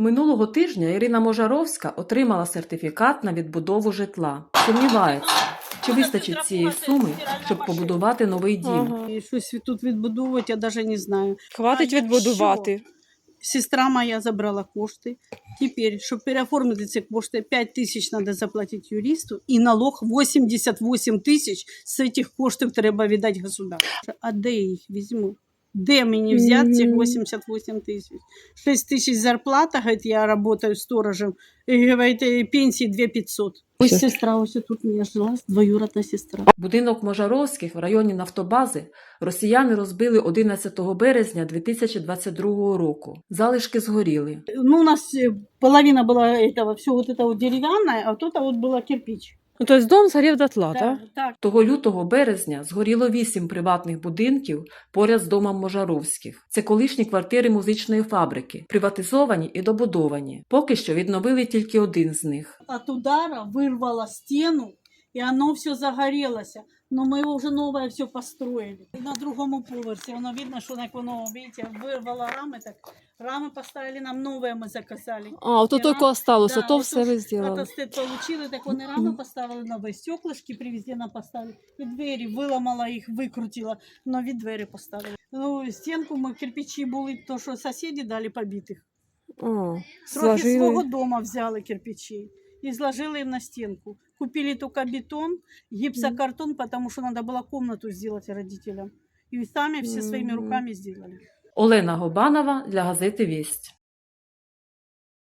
Минулого тижня Ірина Можаровська отримала сертифікат на відбудову житла. Сумнівається, чи вистачить цієї суми, щоб побудувати новий дім. Ага. І щось тут відбудовувати, я навіть не знаю. Хватить відбудувати. Сестра моя забрала кошти. Тепер, щоб переоформити ці кошти, 5 тисяч треба заплатити юристу, і налог 88 тисяч з цих коштів треба віддати государству. А де я їх візьму? Де мені взяти цих Мгм. 88 тисяч? 6 тисяч зарплата, говорить, я працюю сторожем, і говорить, і пенсії 2500. Ось Все. сестра, ось тут у мене жила, двоюродна сестра. Будинок Можаровських в районі Нафтобази росіяни розбили 11 березня 2022 року. Залишки згоріли. Ну, у нас э, половина была этого, все вот это вот деревянное, а тут вот было кирпич. Ну, тобто дом згорів дотла, так? так. Того лютого березня згоріло вісім приватних будинків поряд з домом Можаровських. Це колишні квартири музичної фабрики, приватизовані і добудовані. Поки що відновили тільки один з них. От удара вирвала стену, и оно все загорелось. Но мы его уже новое все построили. И на другому поверсі, воно видно, що як воно, видите, вирвало рами, так рами поставили, нам новые мы заказали. А, ото І тільки рам- осталося, Да, то ото все ж ви зробили. Атестат получили, так вони рами поставили нові, стеклышки привезли, нам поставили. І двері виламала їх, викрутила, нові двері поставили. Ну, стінку ми кирпичі були, то що сусіди дали побитих. О, Трохи свого зложили. дома взяли кирпичей и сложили им на стенку. Купили только бетон, гипсокартон, потому что надо было комнату сделать родителям. И сами все своими руками сделали. Олена Гобанова для газети Вість.